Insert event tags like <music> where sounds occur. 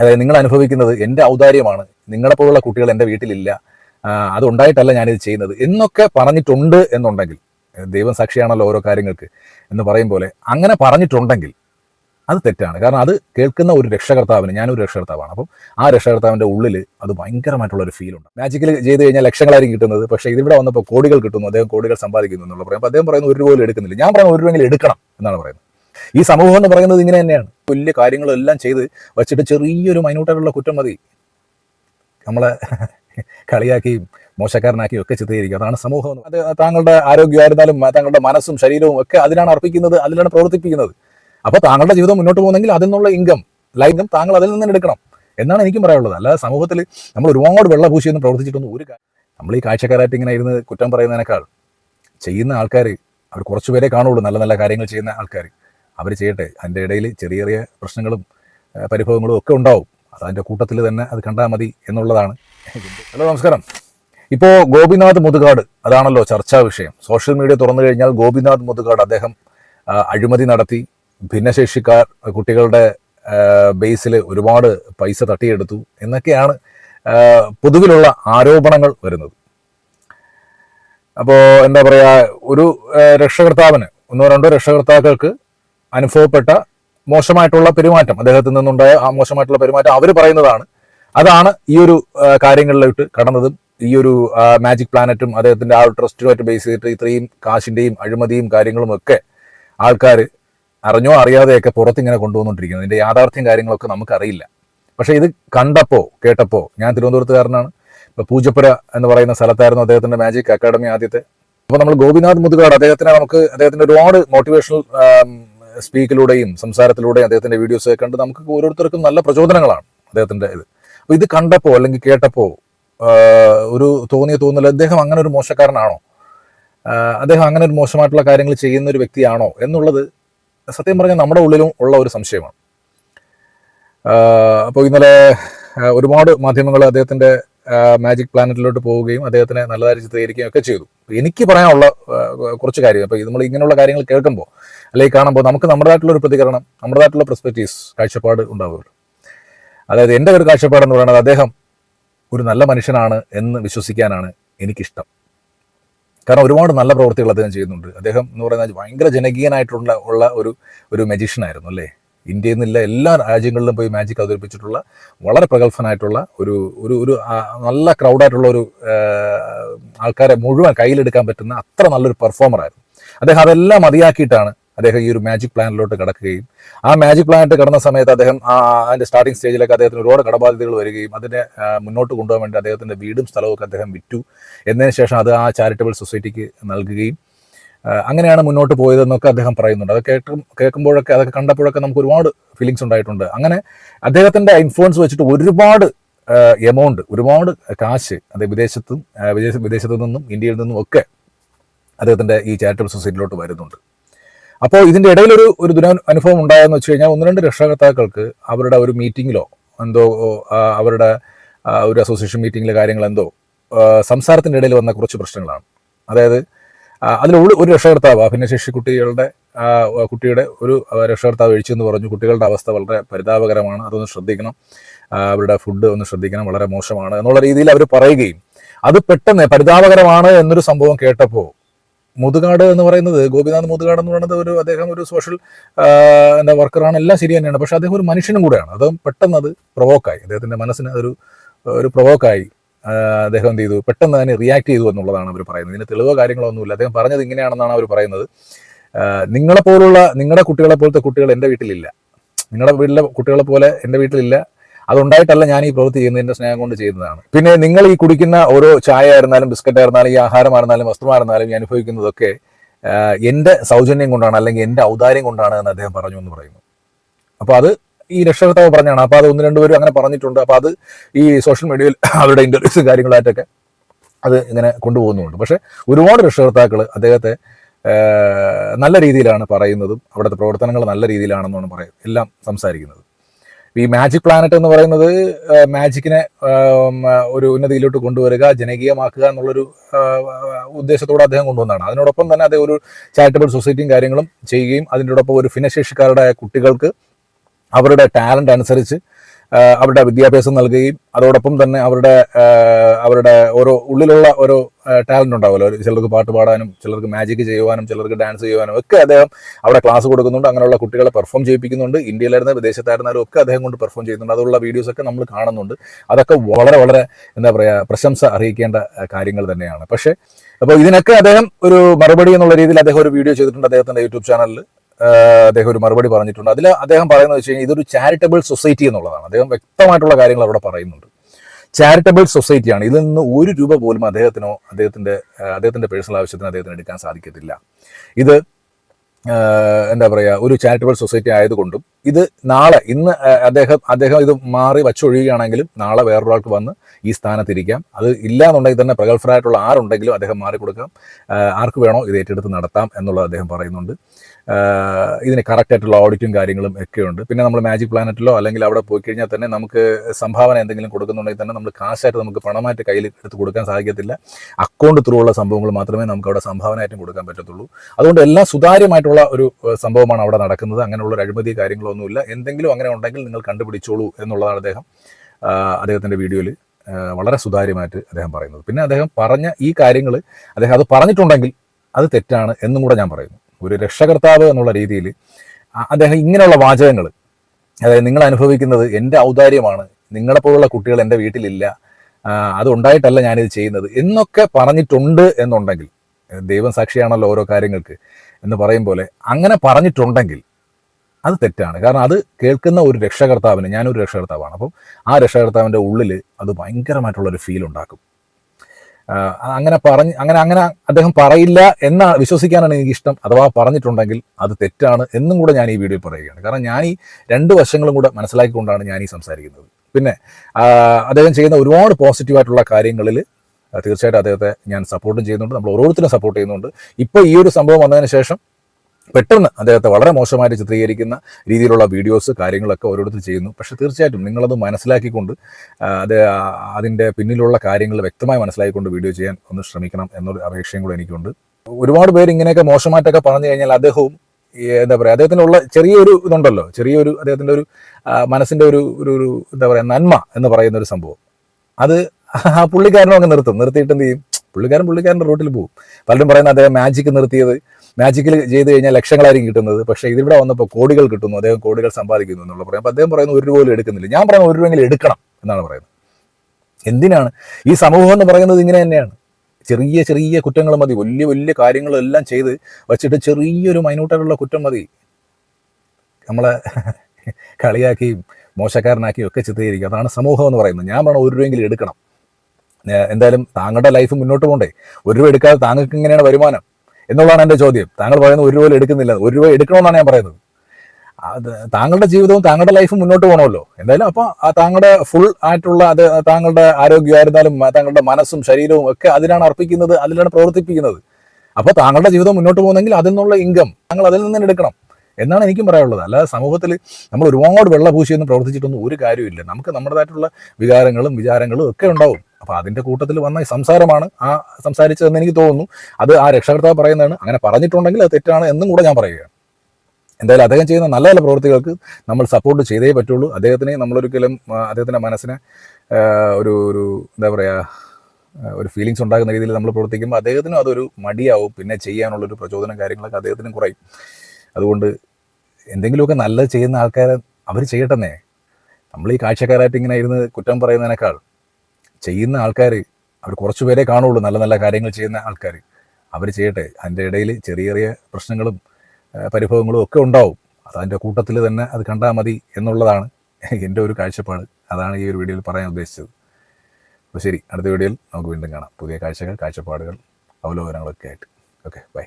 അതായത് നിങ്ങൾ അനുഭവിക്കുന്നത് എന്റെ ഔദാര്യമാണ്. നിങ്ങളെ പോലുള്ള കുട്ടികൾ എന്റെ വീട്ടിലില്ല. അതുണ്ടായിട്ടല്ല ഞാനിത് ചെയ്യുന്നത്. എന്നൊക്കെ പറഞ്ഞിട്ടുണ്ട് എന്നുണ്ടെങ്കിൽ ദൈവം സാക്ഷിയാണല്ലോ ഓരോ കാര്യങ്ങൾക്ക് എന്ന് പറയും പോലെ അങ്ങനെ പറഞ്ഞിട്ടുണ്ടെങ്കിൽ അത് തെറ്റാണ്. കാരണം അത് കേൾക്കുന്ന ഒരു രക്ഷകർത്താവിന് ഞാനൊരു രക്ഷകർത്താവാണ്. അപ്പം ആ രക്ഷകർത്താവിന്റെ ഉള്ളിൽ അത് ഭയങ്കരമായിട്ടുള്ള ഒരു ഫീലുണ്ട് മാജിക്കൽ ചെയ്ത് കഴിഞ്ഞാൽ ലക്ഷങ്ങളായിരിക്കും കിട്ടുന്നത്. പക്ഷേ ഇതിവിടെ വന്നപ്പോൾ കോടികൾ കിട്ടുന്നു. അദ്ദേഹം കോടികൾ സമ്പാദിക്കുന്നു എന്നുള്ള പറയും. അപ്പോൾ അദ്ദേഹം പറയുന്നത് ഒരു രൂപ എടുക്കുന്നില്ല. ഞാൻ പറയുന്നത് ഒരു രൂപയെങ്കിലും എടുക്കണം എന്നാണ് പറയുന്നത്. ഈ സമൂഹം എന്ന് പറയുന്നത് ഇങ്ങനെ തന്നെയാണ്. വലിയ കാര്യങ്ങളെല്ലാം ചെയ്ത് വെച്ചിട്ട് ചെറിയൊരു മൈന്യൂട്ടായിട്ടുള്ള കുറ്റം മതി. നമ്മളെ കളിയാക്കിയും മോശക്കാരനാക്കിയും ഒക്കെ ചിത്രീകരിക്കും. അതാണ് സമൂഹം. അത് താങ്കളുടെ ആരോഗ്യമായിരുന്നാലും താങ്കളുടെ മനസ്സും ശരീരവും ഒക്കെ അതിലാണ് അർപ്പിക്കുന്നത് അതിലാണ് പ്രവർത്തിപ്പിക്കുന്നത്. അപ്പോൾ താങ്കളുടെ ജീവിതം മുന്നോട്ട് പോകുന്നെങ്കിൽ അതിൽ നിന്നുള്ള ഇൻകം ലൈംഗം താങ്കൾ അതിൽ നിന്ന് എടുക്കണം എന്നാണ് എനിക്കും പറയാനുള്ളത്. അല്ലാതെ സമൂഹത്തിൽ നമ്മൾ ഒരുപാട് വെള്ള പൂശിയൊന്നും പ്രവർത്തിച്ചിട്ടൊന്നും ഒരു നമ്മൾ ഈ കാഴ്ചക്കാരായിട്ട് ഇങ്ങനെ ഇരുന്ന് കുറ്റം പറയുന്നതിനേക്കാൾ ചെയ്യുന്ന ആൾക്കാർ അവർ കുറച്ചുപേരെ കാണുള്ളൂ നല്ല നല്ല കാര്യങ്ങൾ ചെയ്യുന്ന ആൾക്കാർ അവർ ചെയ്യട്ടെ. അതിന്റെ ഇടയിൽ ചെറിയ ചെറിയ പ്രശ്നങ്ങളും പരിഭവങ്ങളും ഒക്കെ ഉണ്ടാവും. അത് അതിന്റെ കൂട്ടത്തിൽ തന്നെ അത് കണ്ടാൽ മതി എന്നുള്ളതാണ്. ഹലോ നമസ്കാരം. ഇപ്പോൾ ഗോപിനാഥ് മുതുകാട് അതാണല്ലോ ചർച്ചാ വിഷയം. സോഷ്യൽ മീഡിയ തുറന്നു കഴിഞ്ഞാൽ ഗോപിനാഥ് മുതുകാട് അദ്ദേഹം അഴിമതി നടത്തി ഭിന്നശേഷിക്കാർ കുട്ടികളുടെ ബേസിൽ ഒരുപാട് പൈസ തട്ടിയെടുത്തു എന്നൊക്കെയാണ് പൊതുവിലുള്ള ആരോപണങ്ങൾ വരുന്നത്. അപ്പോൾ എന്താ പറയുക ഒരു രക്ഷകർത്താവിന് ഒന്നോ രണ്ടോ രക്ഷകർത്താക്കൾക്ക് അനുഭവപ്പെട്ട മോശമായിട്ടുള്ള പെരുമാറ്റം അദ്ദേഹത്തിൽ നിന്നുണ്ടായ ആ മോശമായിട്ടുള്ള പെരുമാറ്റം അവർ പറയുന്നതാണ്. അതാണ് ഈ ഒരു കാര്യങ്ങളിലോട്ട് കടന്നതും ഈ ഒരു മാജിക് പ്ലാനറ്റും അദ്ദേഹത്തിന്റെ ആ ട്രസ്റ്റുമായിട്ട് ബേസ് ചെയ്തിട്ട് ഇത്രയും കാശിന്റെയും അഴിമതിയും കാര്യങ്ങളും ഒക്കെ ആൾക്കാർ അറിഞ്ഞോ അറിയാതെയൊക്കെ പുറത്തിങ്ങനെ കൊണ്ടുവന്നുകൊണ്ടിരിക്കുന്നത് ഇതിന്റെ യാഥാർത്ഥ്യം കാര്യങ്ങളൊക്കെ നമുക്കറിയില്ല. പക്ഷേ ഇത് കണ്ടപ്പോൾ കേട്ടപ്പോൾ ഞാൻ തിരുവനന്തപുരത്തുകാരനാണ്. ഇപ്പോൾ പൂജപ്പുര എന്ന് പറയുന്ന സ്ഥലത്തായിരുന്നു അദ്ദേഹത്തിന്റെ മാജിക് അക്കാഡമി ആദ്യത്തെ. അപ്പോൾ നമ്മൾ ഗോപിനാഥ് മുതുകാട് അദ്ദേഹത്തിനെ നമുക്ക് അദ്ദേഹത്തിന്റെ ഒരുപാട് മോട്ടിവേഷണൽ സ്പീക്കിലൂടെയും സംസാരത്തിലൂടെയും അദ്ദേഹത്തിന്റെ വീഡിയോസ് കണ്ട് നമുക്ക് ഓരോരുത്തർക്കും നല്ല പ്രചോദനങ്ങളാണ് അദ്ദേഹത്തിന്റെ ഇത്. അപ്പോൾ ഇത് കണ്ടപ്പോൾ അല്ലെങ്കിൽ കേട്ടപ്പോൾ ഒരു തോന്നിയ തോന്നൽ അദ്ദേഹം അങ്ങനെ ഒരു മോശക്കാരനാണോ? അദ്ദേഹം അങ്ങനെ ഒരു മോശമായിട്ടുള്ള കാര്യങ്ങൾ ചെയ്യുന്ന ഒരു വ്യക്തിയാണോ എന്നുള്ളത് സത്യം പറഞ്ഞാൽ നമ്മുടെ ഉള്ളിലും ഉള്ള ഒരു സംശയമാണ്. അപ്പോൾ ഇന്നലെ ഒരുപാട് മാധ്യമങ്ങൾ അദ്ദേഹത്തിന്റെ മാജിക് പ്ലാനറ്റിലോട്ട് പോവുകയും അദ്ദേഹത്തിനെ നല്ലതായി ചിത്രീകരിക്കുകയും ഒക്കെ ചെയ്തു. എനിക്ക് പറയാനുള്ള കുറച്ച് കാര്യം. അപ്പോൾ നമ്മൾ ഇങ്ങനെയുള്ള കാര്യങ്ങൾ കേൾക്കുമ്പോൾ അല്ലെങ്കിൽ കാണുമ്പോൾ നമുക്ക് നമ്മുടേതായിട്ടുള്ള ഒരു പ്രതികരണം നമ്മുടേതായിട്ടുള്ള പെർസ്പെക്റ്റീവ്സ് കാഴ്ചപ്പാട് ഉണ്ടാവുമല്ലോ അതായത് എന്റെ ഒരു കാഴ്ചപ്പാട് എന്ന് പറയുന്നത് അദ്ദേഹം ഒരു നല്ല മനുഷ്യനാണ് എന്ന് വിശ്വസിക്കാനാണ് എനിക്കിഷ്ടം. കാരണം ഒരുപാട് നല്ല പ്രവൃത്തികൾ അദ്ദേഹം ചെയ്യുന്നുണ്ട്. അദ്ദേഹം എന്ന് പറയുന്നത് ഭയങ്കര ജനകീയനായിട്ടുള്ള ഉള്ള ഒരു ഒരു മെജീഷ്യനായിരുന്നു അല്ലേ? ഇന്ത്യയിൽ നിന്നില്ല എല്ലാ രാജ്യങ്ങളിലും പോയി മാജിക് അവതരിപ്പിച്ചിട്ടുള്ള വളരെ പ്രഗത്ഭനായിട്ടുള്ള ഒരു ഒരു ഒരു നല്ല ക്രൗഡായിട്ടുള്ള ഒരു ആൾക്കാരെ മുഴുവൻ കയ്യിലെടുക്കാൻ പറ്റുന്ന അത്ര നല്ലൊരു പെർഫോമർ ആയിരുന്നു. അദ്ദേഹം അതെല്ലാം മതിയാക്കിയിട്ടാണ് അദ്ദേഹം ഈ ഒരു മാജിക് പ്ലാനിലോട്ട് കടക്കുകയും ആ മാജിക് പ്ലാനിലോട്ട് കടന്ന സമയത്ത് അദ്ദേഹം ആ അതിന്റെ സ്റ്റാർട്ടിംഗ് സ്റ്റേജിലൊക്കെ അദ്ദേഹത്തിന് ഒരുപാട് കടബാധ്യതകൾ വരികയും അതിനെ മുന്നോട്ട് കൊണ്ടുപോകാൻ വേണ്ടി അദ്ദേഹത്തിന്റെ വീടും സ്ഥലവും ഒക്കെ അദ്ദേഹം വിറ്റു. എന്നതിന് ശേഷം അത് ആ ചാരിറ്റബിൾ സൊസൈറ്റിക്ക് നൽകുകയും അങ്ങനെയാണ് മുന്നോട്ട് പോയതെന്നൊക്കെ അദ്ദേഹം പറയുന്നുണ്ട്. അത് കേട്ടും കേൾക്കുമ്പോഴൊക്കെ അതൊക്കെ കണ്ടപ്പോഴൊക്കെ നമുക്ക് ഒരുപാട് ഫീലിങ്സ് ഉണ്ടായിട്ടുണ്ട്. അങ്ങനെ അദ്ദേഹത്തിന്റെ ഇൻഫ്ലുവൻസ് വെച്ചിട്ട് ഒരുപാട് എമൗണ്ട് ഒരുപാട് കാശ് അത് വിദേശത്തും വിദേശ വിദേശത്തു നിന്നും ഇന്ത്യയിൽ നിന്നും ഒക്കെ അദ്ദേഹത്തിന്റെ ഈ ചാരിറ്റബിൾ സൊസൈറ്റിയിലോട്ട് വരുന്നുണ്ട്. അപ്പോൾ ഇതിന്റെ ഇടയിലൊരു ഒരു ദുര അനുഭവം ഉണ്ടായെന്ന് വെച്ച് കഴിഞ്ഞാൽ ഒന്ന് രണ്ട് രക്ഷാകർത്താക്കൾക്ക് അവരുടെ ഒരു മീറ്റിങ്ങിലോ എന്തോ അവരുടെ ഒരു അസോസിയേഷൻ മീറ്റിങ്ങിലെ കാര്യങ്ങൾ എന്തോ സംസാരത്തിന്റെ ഇടയിൽ വന്ന കുറച്ച് പ്രശ്നങ്ങളാണ്. അതായത് ആ, അതിലുള്ള ഒരു രക്ഷകർത്താവ് ഭിന്നശേഷി കുട്ടികളുടെ കുട്ടിയുടെ ഒരു രക്ഷകർത്താവ് ഒഴിച്ചു എന്ന് പറഞ്ഞു. കുട്ടികളുടെ അവസ്ഥ വളരെ പരിതാപകരമാണ്. അതൊന്ന് ശ്രദ്ധിക്കണം. അവരുടെ ഫുഡ് ഒന്ന് ശ്രദ്ധിക്കണം. വളരെ മോശമാണ് എന്നുള്ള രീതിയിൽ അവർ പറയുകയും അത് പെട്ടെന്ന് പരിതാപകരമാണ് എന്നൊരു സംഭവം കേട്ടപ്പോൾ മുതുകാട് എന്ന് പറയുന്നത് ഗോപിനാഥ് മുതുകാട് എന്ന് പറയുന്നത് ഒരു അദ്ദേഹം ഒരു സോഷ്യൽ എന്താ വർക്കറാണ് എല്ലാം ശരി തന്നെയാണ്. പക്ഷെ അദ്ദേഹം ഒരു മനുഷ്യനും കൂടെയാണ്. അത് പെട്ടെന്ന് അത് പ്രൊവോക്കായി അദ്ദേഹത്തിന്റെ മനസ്സിന് അതൊരു ഒരു പ്രൊവോക്കായി അദ്ദേഹം എന്ത് ചെയ്തു? പെട്ടെന്ന് തന്നെ റിയാക്ട് ചെയ്തു എന്നുള്ളതാണ് അവർ പറയുന്നത്. ഇതിന് തെളിവോ കാര്യങ്ങളോ ഒന്നുമില്ല. അദ്ദേഹം പറഞ്ഞത് ഇങ്ങനെയാണെന്നാണ് അവർ പറയുന്നത്. നിങ്ങളെപ്പോലുള്ള നിങ്ങളെ പോലുള്ള നിങ്ങളുടെ കുട്ടികളെ പോലത്തെ കുട്ടികൾ എന്റെ വീട്ടിലില്ല. നിങ്ങളുടെ വീട്ടിലെ കുട്ടികളെ പോലെ എന്റെ വീട്ടിലില്ല. അതുണ്ടായിട്ടല്ല ഞാൻ ഈ പ്രവൃത്തി ചെയ്യുന്നത് എന്റെ സ്നേഹം കൊണ്ട് ചെയ്യുന്നതാണ്. പിന്നെ നിങ്ങൾ ഈ കുടിക്കുന്ന ഓരോ ചായ ആയിരുന്നാലും ബിസ്ക്കറ്റ് ആയിരുന്നാലും ഈ ആഹാരമായിരുന്നാലും വസ്ത്രമായിരുന്നാലും ഈ അനുഭവിക്കുന്നതൊക്കെ എന്റെ സൗജന്യം കൊണ്ടാണ് അല്ലെങ്കിൽ എന്റെ ഔദാര്യം കൊണ്ടാണ് എന്ന് അദ്ദേഹം പറഞ്ഞു എന്ന് പറയുന്നു. അപ്പോൾ അത് ഈ രക്ഷകർത്താവ് പറഞ്ഞാണ്. അപ്പോൾ അത് ഒന്ന് രണ്ടുപേരും അങ്ങനെ പറഞ്ഞിട്ടുണ്ട്. അപ്പോൾ അത് ഈ സോഷ്യൽ മീഡിയയിൽ <coughs> അവരുടെ ഇന്റർവ്യൂസും കാര്യങ്ങളായിട്ടൊക്കെ അത് ഇങ്ങനെ കൊണ്ടുപോകുന്നുണ്ട്. പക്ഷെ ഒരുപാട് രക്ഷകർത്താക്കൾ അദ്ദേഹത്തെ നല്ല രീതിയിലാണ് പറയുന്നതും അവിടുത്തെ പ്രവർത്തനങ്ങൾ നല്ല രീതിയിലാണെന്നാണ് പറയുന്നത് എല്ലാം സംസാരിക്കുന്നത്. ഈ മാജിക് പ്ലാനറ്റ് എന്ന് പറയുന്നത് മാജിക്കിനെ ഒരു ഉന്നതിയിലോട്ട് കൊണ്ടുവരിക ജനകീയമാക്കുക എന്നുള്ളൊരു ഉദ്ദേശത്തോടെ അദ്ദേഹം കൊണ്ടുവന്നതാണ്. അതിനോടൊപ്പം തന്നെ അദ്ദേഹം ഒരു ചാരിറ്റബിൾ സൊസൈറ്റിയും കാര്യങ്ങളും ചെയ്യുകയും അതിനോടൊപ്പം ഒരു ഭിന്നശേഷിക്കാരുടെ കുട്ടികൾക്ക് അവരുടെ ടാലന്റ് അനുസരിച്ച് അവരുടെ വിദ്യാഭ്യാസം നൽകുകയും അതോടൊപ്പം തന്നെ അവരുടെ അവരുടെ ഓരോ ഉള്ളിലുള്ള ഓരോ ടാലന്റ് ഉണ്ടാവുമല്ലോ. ചിലർക്ക് പാട്ട് പാടാനും ചിലർക്ക് മാജിക് ചെയ്യുവാനും ചിലർക്ക് ഡാൻസ് ചെയ്യുവാനും ഒക്കെ അദ്ദേഹം അവിടെ ക്ലാസ് കൊടുക്കുന്നുണ്ട്. അങ്ങനെയുള്ള കുട്ടികളെ പെർഫോം ചെയ്യിപ്പിക്കുന്നുണ്ട്. ഇന്ത്യയിലായിരുന്ന വിദേശത്തായിരുന്നാലും ഒക്കെ അദ്ദേഹം കൊണ്ട് പെർഫോം ചെയ്യുന്നുണ്ട്. അതുള്ള വീഡിയോസൊക്കെ നമ്മൾ കാണുന്നുണ്ട്. അതൊക്കെ വളരെ വളരെ എന്താ പറയുക പ്രശംസ അറിയിക്കേണ്ട കാര്യങ്ങൾ തന്നെയാണ്. പക്ഷേ അപ്പോൾ ഇതിനൊക്കെ അദ്ദേഹം ഒരു മറുപടി എന്നുള്ള രീതിയിൽ അദ്ദേഹം ഒരു വീഡിയോ ചെയ്തിട്ടുണ്ട് അദ്ദേഹത്തിന്റെ യൂട്യൂബ് ചാനലിൽ അദ്ദേഹം ഒരു മറുപടി പറഞ്ഞിട്ടുണ്ട്. അതിൽ അദ്ദേഹം പറയുന്നത് വെച്ച് കഴിഞ്ഞാൽ ഇതൊരു ചാരിറ്റബിൾ സൊസൈറ്റി എന്നുള്ളതാണ്. അദ്ദേഹം വ്യക്തമായിട്ടുള്ള കാര്യങ്ങൾ അവിടെ പറയുന്നുണ്ട്. ചാരിറ്റബിൾ സൊസൈറ്റിയാണ് ഇതിൽ നിന്ന് ഒരു രൂപ പോലും അദ്ദേഹത്തിനോ അദ്ദേഹത്തിന്റെ അദ്ദേഹത്തിന്റെ പേഴ്സണൽ ആവശ്യത്തിന് അദ്ദേഹത്തിന് എടുക്കാൻ സാധിക്കത്തില്ല. ഇത് എന്താ പറയുക ഒരു ചാരിറ്റബിൾ സൊസൈറ്റി ആയതുകൊണ്ടും ഇത് നാളെ ഇന്ന് അദ്ദേഹം അദ്ദേഹം ഇത് മാറി വച്ചൊഴിയുകയാണെങ്കിലും നാളെ വേറൊരാൾക്ക് വന്ന് ഈ സ്ഥാനത്തിരിക്കാം. അത് ഇല്ല എന്നുണ്ടെങ്കിൽ തന്നെ പ്രഗത്ഭരായിട്ടുള്ള ആരുണ്ടെങ്കിലും അദ്ദേഹം മാറിക്കൊടുക്കാം. കൊടുക്കാം ആർക്ക് വേണോ ഇത് ഏറ്റെടുത്ത് നടത്താം എന്നുള്ളത് അദ്ദേഹം പറയുന്നുണ്ട്. ഇതിന് കറക്റ്റായിട്ടുള്ള ഓഡിറ്റും കാര്യങ്ങളും ഒക്കെ ഉണ്ട് പിന്നെ നമ്മൾ മാജിക് പ്ലാനറ്റിലോ അല്ലെങ്കിൽ അവിടെ പോയി കഴിഞ്ഞാൽ തന്നെ നമുക്ക് സംഭാവന എന്തെങ്കിലും കൊടുക്കുന്നുണ്ടെങ്കിൽ തന്നെ നമ്മൾ കാശായിട്ട് നമുക്ക് പണമായിട്ട് കയ്യിൽ എടുത്ത് കൊടുക്കാൻ സാധിക്കത്തില്ല. അക്കൗണ്ട് ത്രൂ ഉള്ള സംഭവങ്ങൾ മാത്രമേ നമുക്ക് അവിടെ സംഭാവനയായിട്ടും കൊടുക്കാൻ പറ്റത്തുള്ളൂ. അതുകൊണ്ട് എല്ലാം സുതാര്യമായിട്ടുള്ള ഒരു സംഭവമാണ് അവിടെ നടക്കുന്നത്. അങ്ങനെയുള്ള ഒരു അഴിമതി കാര്യങ്ങളൊന്നുമില്ല എന്തെങ്കിലും അങ്ങനെ ഉണ്ടെങ്കിൽ നിങ്ങൾ കണ്ടുപിടിച്ചോളൂ എന്നുള്ളതാണ് അദ്ദേഹം അദ്ദേഹത്തിന്റെ വീഡിയോയിൽ വളരെ സുതാര്യമായിട്ട് അദ്ദേഹം പറയുന്നത്. പിന്നെ അദ്ദേഹം പറഞ്ഞ ഈ കാര്യങ്ങൾ അദ്ദേഹം അത് പറഞ്ഞിട്ടുണ്ടെങ്കിൽ അത് തെറ്റാണ് എന്നും കൂടെ ഞാൻ പറയുന്നു. ഒരു രക്ഷകർത്താവ് എന്നുള്ള രീതിയിൽ അദ്ദേഹം ഇങ്ങനെയുള്ള വാചകങ്ങൾ അതായത് നിങ്ങൾ അനുഭവിക്കുന്നത് എന്റെ ഔദാര്യമാണ് നിങ്ങളെ നിങ്ങളെപ്പോലുള്ള കുട്ടികൾ എന്റെ വീട്ടിലില്ല അതുണ്ടായിട്ടല്ല ഞാനിത് ചെയ്യുന്നത് എന്നൊക്കെ പറഞ്ഞിട്ടുണ്ട് എന്നുണ്ടെങ്കിൽ ദൈവം സാക്ഷിയാണല്ലോ ഓരോ കാര്യങ്ങൾക്ക് എന്ന് പറയും പോലെ അങ്ങനെ പറഞ്ഞിട്ടുണ്ടെങ്കിൽ അത് തെറ്റാണ്. കാരണം അത് കേൾക്കുന്ന ഒരു രക്ഷകർത്താവിന് ഞാനൊരു രക്ഷകർത്താവാണ്. അപ്പം ആ രക്ഷകർത്താവിന്റെ ഉള്ളിൽ അത് ഭയങ്കരമായിട്ടുള്ള ഒരു ഫീൽ ഉണ്ടാക്കും അങ്ങനെ പറഞ്ഞ് അങ്ങനെ അങ്ങനെ അദ്ദേഹം പറയില്ല എന്ന വിശ്വസിക്കാനാണ് എനിക്കിഷ്ടം അഥവാ പറഞ്ഞിട്ടുണ്ടെങ്കിൽ അത് തെറ്റാണ് എന്നും കൂടെ ഞാൻ ഈ വീഡിയോയിൽ പറയുകയാണ്. കാരണം ഞാൻ ഈ രണ്ട് വശങ്ങളും കൂടെ മനസ്സിലാക്കിക്കൊണ്ടാണ് ഞാൻ ഈ സംസാരിക്കുന്നത്. പിന്നെ അദ്ദേഹം ചെയ്യുന്ന ഒരുപാട് പോസിറ്റീവായിട്ടുള്ള കാര്യങ്ങളിൽ തീർച്ചയായിട്ടും അദ്ദേഹത്തെ ഞാൻ സപ്പോർട്ടും ചെയ്യുന്നുണ്ട്. നമ്മൾ ഓരോരുത്തരും സപ്പോർട്ട് ചെയ്യുന്നുണ്ട്. ഇപ്പോൾ ഈ ഒരു സംഭവം വന്നതിന് ശേഷം പെട്ടെന്ന് അദ്ദേഹത്തെ വളരെ മോശമായിട്ട് ചിത്രീകരിക്കുന്ന രീതിയിലുള്ള വീഡിയോസ് കാര്യങ്ങളൊക്കെ ഓരോരുത്തർ ചെയ്യുന്നു. പക്ഷേ തീർച്ചയായിട്ടും നിങ്ങളത് മനസ്സിലാക്കിക്കൊണ്ട് അത് അതിന്റെ പിന്നിലുള്ള കാര്യങ്ങൾ വ്യക്തമായി മനസ്സിലാക്കിക്കൊണ്ട് വീഡിയോ ചെയ്യാൻ ഒന്ന് ശ്രമിക്കണം എന്നൊരു അപേക്ഷയും കൂടെ എനിക്കുണ്ട്. ഒരുപാട് പേര് ഇങ്ങനെയൊക്കെ മോശമായിട്ടൊക്കെ പറഞ്ഞു കഴിഞ്ഞാൽ അദ്ദേഹവും എന്താ പറയുക അദ്ദേഹത്തിനുള്ള ചെറിയൊരു ഇതുണ്ടല്ലോ ചെറിയൊരു അദ്ദേഹത്തിന്റെ ഒരു മനസ്സിന്റെ ഒരു ഒരു എന്താ പറയുക നന്മ എന്ന് പറയുന്ന ഒരു സംഭവം. അത് ആ പുള്ളിക്കാരനും അങ്ങ് നിർത്തും. നിർത്തിയിട്ട് എന്ത് ചെയ്യും? പുള്ളിക്കാരൻ പുള്ളിക്കാരന്റെ റൂട്ടിൽ പോകും പലരും പറയുന്നത് അദ്ദേഹം മാജിക് നിർത്തിയത്. മാജിക്കിൽ ചെയ്ത് കഴിഞ്ഞാൽ ലക്ഷങ്ങളായിരിക്കും കിട്ടുന്നത്. പക്ഷേ ഇതിവിടെ വന്നപ്പോൾ കോടികൾ കിട്ടുന്നു. അദ്ദേഹം കോടികൾ സമ്പാദിക്കുന്നു എന്നുള്ള പറയും. അപ്പോൾ അദ്ദേഹം പറയുന്നത് ഒരു രൂപ പോലും എടുക്കുന്നില്ല. ഞാൻ പറയുന്നത് ഒരു രൂപയെങ്കിലും എടുക്കണം എന്നാണ് പറയുന്നത്. എന്തിനാണ്? ഈ സമൂഹം എന്ന് പറയുന്നത് ഇങ്ങനെ തന്നെയാണ്. ചെറിയ ചെറിയ കുറ്റങ്ങൾ മതി. വലിയ വലിയ കാര്യങ്ങളെല്ലാം ചെയ്ത് വച്ചിട്ട് ചെറിയൊരു മൈനൂട്ടായിട്ടുള്ള കുറ്റം മതി. നമ്മളെ കളിയാക്കിയും മോശക്കാരനാക്കിയും ഒക്കെ ചിത്രീകരിക്കുക അതാണ് സമൂഹം എന്ന് പറയുന്നത്. ഞാൻ വേണം ഒരു രൂപയെങ്കിലും എടുക്കണം. എന്തായാലും താങ്കളുടെ ലൈഫ് മുന്നോട്ട് പോകണ്ടേ. ഒരു രൂപ എടുക്കാതെ താങ്കൾക്ക് ഇങ്ങനെയാണ് വരുമാനം? എന്നുള്ളതാണ് എന്റെ ചോദ്യം. താങ്കൾ പറയുന്നത് ഒരു രൂപ എടുക്കുന്നില്ല. ഒരു രൂപ എടുക്കണമെന്നാണ് ഞാൻ പറയുന്നത്. താങ്കളുടെ ജീവിതവും താങ്കളുടെ ലൈഫും മുന്നോട്ട് പോകണമല്ലോ. എന്തായാലും അപ്പോൾ താങ്കളുടെ ഫുൾ ആയിട്ടുള്ള അത് താങ്കളുടെ ആരോഗ്യമായിരുന്നാലും താങ്കളുടെ മനസ്സും ശരീരവും ഒക്കെ അതിനാണ് അർപ്പിക്കുന്നത് അതിലാണ് പ്രവർത്തിപ്പിക്കുന്നത്. അപ്പോൾ താങ്കളുടെ ജീവിതം മുന്നോട്ട് പോകുന്നെങ്കിൽ അതിൽ നിന്നുള്ള ഇൻകം താങ്കൾ അതിൽ നിന്ന് എടുക്കണം. എന്നാണ് എനിക്കും പറയാനുള്ളത്. അല്ലാതെ സമൂഹത്തിൽ നമ്മൾ ഒരുപാട് വെള്ളപൂശിയൊന്നും പ്രവർത്തിച്ചിട്ടൊന്നും ഒരു കാര്യമില്ല നമുക്ക് നമ്മുടേതായിട്ടുള്ള വികാരങ്ങളും വിചാരങ്ങളും ഒക്കെ ഉണ്ടാവും. അപ്പോൾ അതിന്റെ കൂട്ടത്തിൽ വന്ന സംസാരമാണ് ആ സംസാരിച്ചതെന്ന് എനിക്ക് തോന്നുന്നു. അത് ആ രക്ഷകർത്താവ് പറയുന്നതാണ്. അങ്ങനെ പറഞ്ഞിട്ടുണ്ടെങ്കിൽ അത് തെറ്റാണ് എന്നും കൂടെ ഞാൻ പറയുകയാണ്. എന്തായാലും അദ്ദേഹം ചെയ്യുന്ന നല്ല നല്ല പ്രവൃത്തികൾക്ക് നമ്മൾ സപ്പോർട്ട് ചെയ്തേ പറ്റുള്ളൂ. അദ്ദേഹത്തിനെ നമ്മളൊരിക്കലും അദ്ദേഹത്തിന്റെ മനസ്സിനെ ഒരു ഒരു എന്താ പറയുക ഒരു ഫീലിങ്സ് ഉണ്ടാകുന്ന രീതിയിൽ നമ്മൾ പ്രവർത്തിക്കുമ്പോൾ അദ്ദേഹത്തിനും അതൊരു മടിയാവും. പിന്നെ ചെയ്യാനുള്ളൊരു പ്രചോദനം കാര്യങ്ങളൊക്കെ അദ്ദേഹത്തിനും കുറയും. അതുകൊണ്ട് എന്തെങ്കിലുമൊക്കെ നല്ലത് ചെയ്യുന്ന ആൾക്കാരെ അവർ ചെയ്യട്ടെന്നേ. നമ്മൾ ഈ കാഴ്ചക്കാരായിട്ട് ഇങ്ങനെ ഇരുന്ന് കുറ്റം പറയുന്നതിനേക്കാൾ ചെയ്യുന്ന ആൾക്കാർ അവർ കുറച്ച് പേരെ കാണുള്ളൂ നല്ല നല്ല കാര്യങ്ങൾ ചെയ്യുന്ന ആൾക്കാർ അവർ ചെയ്യട്ടെ. അതിന്റെ ഇടയിൽ ചെറിയ ചെറിയ പ്രശ്നങ്ങളും പരിഭവങ്ങളും ഒക്കെ ഉണ്ടാവും. അത് അതിന്റെ കൂട്ടത്തിൽ തന്നെ അത് കണ്ടാൽ മതി എന്നുള്ളതാണ് എന്റെ ഒരു കാഴ്ചപ്പാട്. അതാണ് ഈ ഒരു വീഡിയോയിൽ പറയാൻ ഉദ്ദേശിച്ചത്. അപ്പോൾ ശരി അടുത്ത വീഡിയോയിൽ നമുക്ക് വീണ്ടും കാണാം. പുതിയ കാഴ്ചകൾ കാഴ്ചപ്പാടുകൾ അവലോകനങ്ങളൊക്കെ ആയിട്ട്. Okay bye.